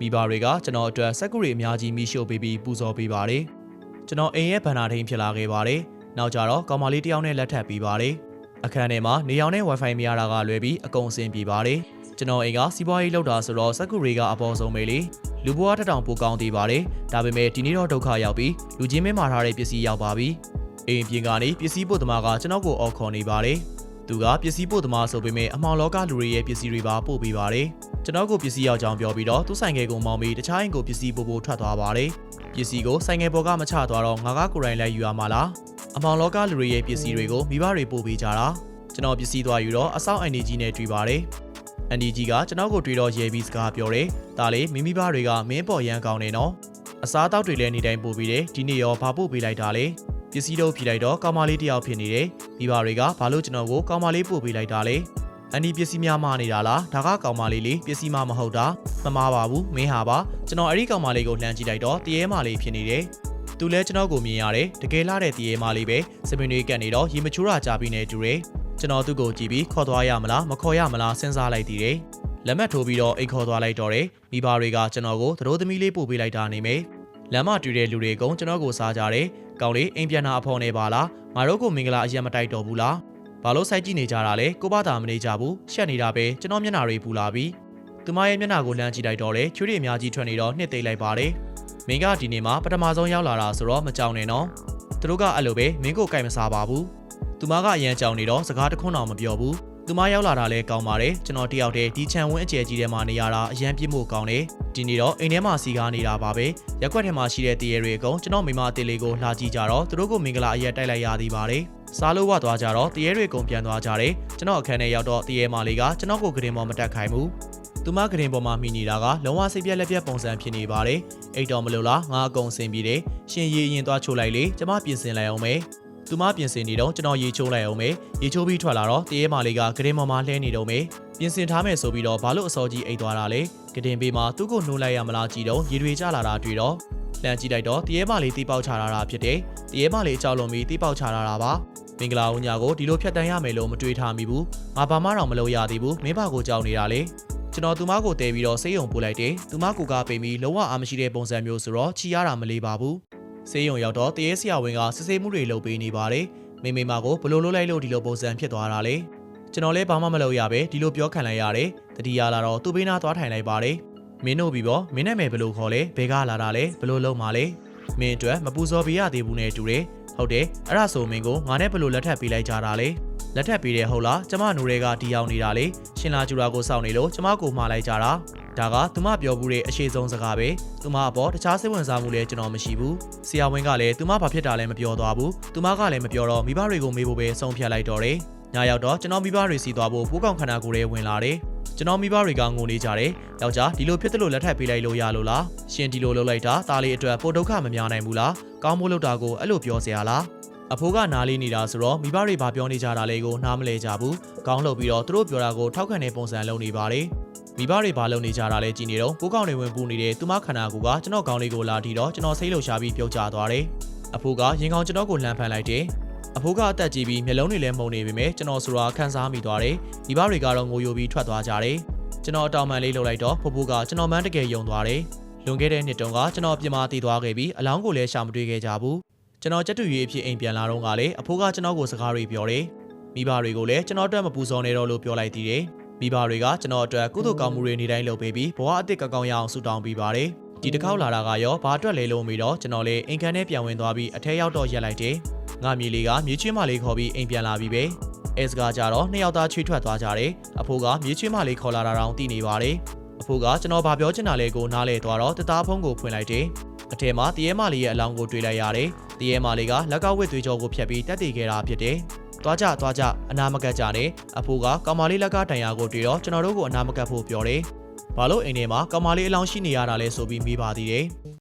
မိဘတွေကကျွန်တော်အတွက်စက်ကူတွေအများကြီးမိရှို့ပေးပြီးပူဇော်ပေးပါတယ်ကျွန်တော်အိမ်ရဲ့ဗန္နာထိန်ဖြစ်လာခဲ့ပါတယ်နောက်ကြတော့ကောင်မလေးတစ်ယောက်နဲ့လက်ထပ်ပေးပါတယ်အခန်းထဲမှာနေရောင်နဲ့ Wi-Fi မရတာကလွဲပြီးအကုန်အဆင်ပြေပါတယ်ကျွန်တော်အိမ်ကစီးပွားရေးလုပ်တာဆိုတော့စက်ကူတွေကအပေါ်ဆုံးပဲလေလူဘွားတစ်တောင်ပိုကောင်းသေးပါတယ်ဒါပေမဲ့ဒီနေ့တော့ဒုက္ခရောက်ပြီးလူချင်းမင်းမာထားတဲ့ပစ္စည်းရောက်ပါပြီအိမ်ပြင်ကနေပစ္စည်းပို့သမားကကျွန်တော်ကိုအော်ခေါ်နေပါတယ် သူကပစ္စည်းပို့သမားဆိုပေမဲ့အမှောင်လောကလူတွေရဲ့ပစ္စည်းတွေပါပို့ပေးပါတယ်ကျွန်တော်ကိုပစ္စည်းရောက်ကြောင်းပြောပြီးတော့သူ့ဆိုင်ငယ်ကိုမောင်းပြီးတခြားအိမ်ကိုပစ္စည်းပို့ဖို့ထွက်သွားပါတယ်ပစ္စည်းကိုဆိုင်ငယ်ပေါ်ကမချသွားတော့ငါကကိုယ်တိုင်လိုက်ယူရမှာလားအမှောင်လောကလူတွေရဲ့ပစ္စည်းတွေကိုမိဘတွေပို့ပေးကြတာကျွန်တော်ပစ္စည်းသွားယူတော့အဆောင်အန်ဒီဂျီနဲ့တွေ့ပါတယ်အန်ဒီဂျီကကျွန်တော်ကိုတွေ့တော့ရဲပြီးစကားပြောတယ်။ဒါလေမိမိဘတွေကမင်းပေါ်ရန်ကောင်းနေနော်။အစားအသောက်တွေလည်းနေတိုင်းပို့ပြီးတယ်။ဒီနေ့ရောဘာပို့ပေးလိုက်တာလဲ။ ပစ္စည်းတော့ဖြီလိုက်တော့ကောင်မလေးတယောက်ဖြစ်နေတယ်။မိဘတွေကဘာလို့ကျွန်တော်ကိုကောင်မလေးပို့ပေးလိုက်တာလဲ။အန်ဒီပစ္စည်းများမနေတာလား။ဒါကကောင်မလေးလေးပစ္စည်းမမဟုတ်တာ။မမားပါဘူး။မင်းဟာပါ။ကျွန်တော်အဲ့ဒီကောင်မလေးကိုလှမ်းကြည့်လိုက်တော့တရေမလေးဖြစ်နေတယ်။သူလဲကျွန်တော်ကိုမြင်ရတယ်။တကယ်လာတဲ့တရေမလေးပဲ။စပင်တွေကတ်နေတော့ရေမချိုးတာကြပြီးနေတူတယ်။ကျွန်တော်သူ့ကိုကြည့်ပြီးခေါ်သွားရမလားမခေါ်ရမလားစဉ်းစားလိုက်သေးတယ်။လက်မှတ်ထိုးပြီးတော့အိတ်ခေါ်သွားလိုက်တော့တယ်။မိဘတွေကကျွန်တော်ကိုသတို့သမီးလေးပို့ပေးလိုက်တာနေမယ်။ လမ်းမတွေ့တဲ့လူတွေအကုန်ကျွန်တော်ကိုစားကြတယ်။ကောင်းလေးအိမ်ပြန်တာအဖော်နေပါလား။ငါတို့ကိုမင်္ဂလာအရင်မတိုက်တော့ဘူးလား။ဘာလို့စိုက်ကြည့်နေကြတာလဲကိုဘာသာမနေကြဘူး။ရှက်နေတာပဲကျွန်တော်မျက်နှာတွေပူလာပြီ။သူမရဲ့မျက်နှာကိုလှမ်းကြည့်လိုက်တော့လေချွေးတွေအများကြီးထွက်နေတော့နှစ်သိမ့်လိုက်ပါတယ်။မင်းကဒီနေ့မှပထမဆုံးရောက်လာတာဆိုတော့မကြောက်နဲ့နော်။သူတို့ကအဲ့လိုပဲမင်းကိုကြိုက်မစားပါဘူး။သူမကအရန်ကြောင်နေတော့စကားတခွန်းတော့မပြောဘူး။ သူမရောက်လာတာလဲကောင်းပါတယ်ကျွန်တော်တယောက်တည်းဒီခြံဝင်းအကျယ်ကြီးထဲမှာနေရတာအရန်ပြစ်ဖို့ကောင်းတယ်ဒီနေ့တော့အိမ်ထဲမှာစီကားနေတာပါပဲရက်ွက်ထဲမှာရှိတဲ့တရေတွေအကုန်ကျွန်တော်မိမအသေးလေးကိုလှကြည့်ကြတော့သူတို့ကိုမင်္ဂလာအရက်တိုက်လိုက်ရသည်ပါတယ်စားလို့ဝသွားကြတော့တရေတွေအကုန်ပြန်သွားကြတယ်ကျွန်တော်အခန်းထဲရောက်တော့တရေမလေးကကျွန်တော်ကိုကရင်ပေါ်မတက်ခိုင်းဘူးသူမကရင်ပေါ်မှာမိနေတာကလုံးဝစိတ်ပြက်လက်ပြက်ပုံစံဖြစ်နေပါတယ်အိတ်တော်မလို့လားငါအကုန်စင်ပြီးတယ်ရှင်ရီရင်သွားချိုးလိုက်လေကျမပြင်ဆင်လိုက်အောင်မယ် သူမပြင်ဆင်နေတော့ကျွန်တော်ရေချိုးလိုက်အောင်မယ်ရေချိုးပြီးထွက်လာတော့တရေမလေးကကရင်ပေါ်မှာလှဲနေတော့မယ်ပြင်ဆင်ထားမယ်ဆိုပြီးတော့ဘာလို့အစောကြီးအိတ်သွားတာလဲကတင်ပေးမှာသူ့ကိုနှိုးလိုက်ရမလားကြည့်တော့ရေတွေကျလာတာတွေ့တော့လှမ်းကြည့်လိုက်တော့တရေမလေးတီးပေါက်ချလာတာဖြစ်တယ်တရေမလေးအကြောက်လုံးပြီးတီးပေါက်ချလာတာပါမင်္ဂလာဦးညာကိုဒီလိုဖြတ်တန်းရမယ်လို့မတွေးထားမိဘူးငါဘာမှတော့မလုပ်ရသေးဘူးမင်းဘာကိုကြောက်နေတာလေကျွန်တော်သူမကိုတဲပြီးတော့စေးရုံပို့လိုက်တယ်သူမကိုကပိန်ပြီးလုံးဝအားမရှိတဲ့ပုံစံမျိုးဆိုတော့ချီရတာမလေးပါဘူး စေးရုံရောက်တော့တရေဆရာဝန်ကစစ်ဆေးမှုတွေလုပ်ပေးနေပါတယ်မိမိမကိုဘလို့လုပ်လိုက်လို့ဒီလိုပုံစံဖြစ်သွားတာလေကျွန်တော်လည်းဘာမှမလုပ်ရပဲဒီလိုပြောခံလိုက်ရတယ်တတိယလာတော့သူ့ဘေးနားသွားထိုင်လိုက်ပါတယ်မင်းတို့ပြီးပေါ့မင်းနဲ့မယ်ဘယ်လိုခေါ်လဲဘဲကလာတာလဲဘယ်လိုလုပ်မှာလဲမင်းအတွက်မပူဇော်ပေးရသေးဘူးနဲ့တူတယ်ဟုတ်တယ်အဲ့ဒါဆိုမင်းကိုငါနဲ့ဘယ်လိုလက်ထပ်ပေးလိုက်ကြတာလဲ လက်ထပ်ပေးတယ်ဟုတ်လားကျမနိုတွေကတီးအောင်နေတာလေရှင်လာကျူရာကိုစောင့်နေလို့ကျမကိုမှားလိုက်ကြတာဒါကသူမပြောဘူးတဲ့အရှိဆုံးစကားပဲသူမအပေါ်တခြားစိတ်ဝင်စားမှုလည်းကျွန်တော်မရှိဘူးဆရာဝန်ကလည်းသူမဘာဖြစ်တာလဲမပြောသွားဘူးသူမကလည်းမပြောတော့မိဘတွေကိုမေးဖို့ပဲဆုံးဖြတ်လိုက်တော့တယ်ညရောက်တော့ကျွန်တော်မိဘတွေစီသွားဖို့ပိုးကောင်ခန္ဓာကိုယ်တွေဝင်လာတယ်ကျွန်တော်မိဘတွေကငိုနေကြတယ်။ယောက်ျားဒီလိုဖြစ်တယ်လို့လက်ထပ်ပေးလိုက်လို့ရလို့လား။ရှင်ဒီလိုလုပ်လိုက်တာတားလေးအတွက်ပိုဒုက္ခမများနိုင်ဘူးလား။ကောင်းမိုးလုပ်တာကိုအဲ့လိုပြောစရာလား။ အဖိုးကနားလေးနေတာဆိုတော့မိဘတွေဘာပြောနေကြတာလဲကိုနားမလဲကြဘူး။ကောင်းလုပ်ပြီးတော့သူတို့ပြောတာကိုထောက်ခံတဲ့ပုံစံလုပ်နေပါတယ်။မိဘတွေဘာလုပ်နေကြတာလဲကြည်နေတော့ပိုးကောင်တွေဝင်ပူနေတဲ့သူမခန္ဓာကိုယ်ကကျွန်တော်ကောင်းလေးကိုလာထီတော့ကျွန်တော်စိတ်လှုပ်ရှားပြီးပြုတ်ကျသွားတယ်။အဖိုးကရင်ကောင်ကျွန်တော်ကိုလှမ်းဖန်လိုက်တယ်။အဖိုးကအသက်ကြီးပြီးမျက်လုံးတွေလည်းမှုန်နေပေမဲ့ကျွန်တော်ဆိုတာခန်းစားမိသွားတယ်။မိဘတွေကတော့ငိုယိုပြီးထွက်သွားကြတယ်။ကျွန်တော်အတောင်ပန်လေးလှုပ်လိုက်တော့ဖိုးဖိုးကကျွန်တော်မှန်းတကယ်ယုံသွားတယ်။လွန်ခဲ့တဲ့နှစ်တုန်းကကျွန်တော်ပြင်မာတည်သွားခဲ့ပြီးအလောင်းကိုလည်းရှာမတွေ့ခဲ့ကြဘူး။ ကျွန်တော်ကြက်တူရွေးအဖြစ်အိမ်ပြန်လာတော့ကလည်းအဖိုးကကျွန်တော်ကိုစကားတွေပြောတယ်။မိဘတွေကိုလည်းကျွန်တော်အတွက်မပူဇော်နေတော့လို့ပြောလိုက်သေးတယ်။မိဘတွေကကျွန်တော်အတွက်ကုသိုလ်ကောင်းမှုတွေနေတိုင်းလုပ်ပေးပြီးဘဝအသစ်ကောင်းကောင်းရအောင်ဆုတောင်းပေးပါတယ်။ဒီတစ်ခေါက်လာတာကရောဘာအတွက်လဲလို့မေးတော့ကျွန်တော်လည်းအိမ်ခန်းထဲပြန်ဝင်သွားပြီးအထဲရောက်တော့ရက်လိုက်တယ်။ငါမြေလေးကမြေချွေးမလေးခေါ်ပြီးအိမ်ပြန်လာပြီပဲ။အဲစကားကြတော့နှစ်ယောက်သားချွေးထွက်သွားကြတယ်။အဖိုးကမြေချွေးမလေးခေါ်လာတာတောင်သိနေပါတယ်။အဖိုးကကျွန်တော်ဘာပြောချင်တာလဲကိုနားလဲသွားတော့တသားဖုံးကိုဖွင့်လိုက်တယ်။အထဲမှာတရေမလေးရဲ့အလောင်းကိုတွေ့လိုက်ရတယ်။ တရေမလေးကလက်ကဝစ်သွေးကြောကိုဖျက်ပြီးတက်တည်ခဲ့တာဖြစ်တယ်။သွားကြသွားကြအနာမကတ်ကြနဲ့အဖိုးကကောင်မလေးလက်ကတန်ရာကိုတွေ့တော့ကျွန်တော်တို့ကိုအနာမကတ်ဖို့ပြောတယ်။ဘာလို့အိမ်ထဲမှာကောင်မလေးအလောင်းရှိနေရတာလဲဆိုပြီးမိပါသေးတယ်။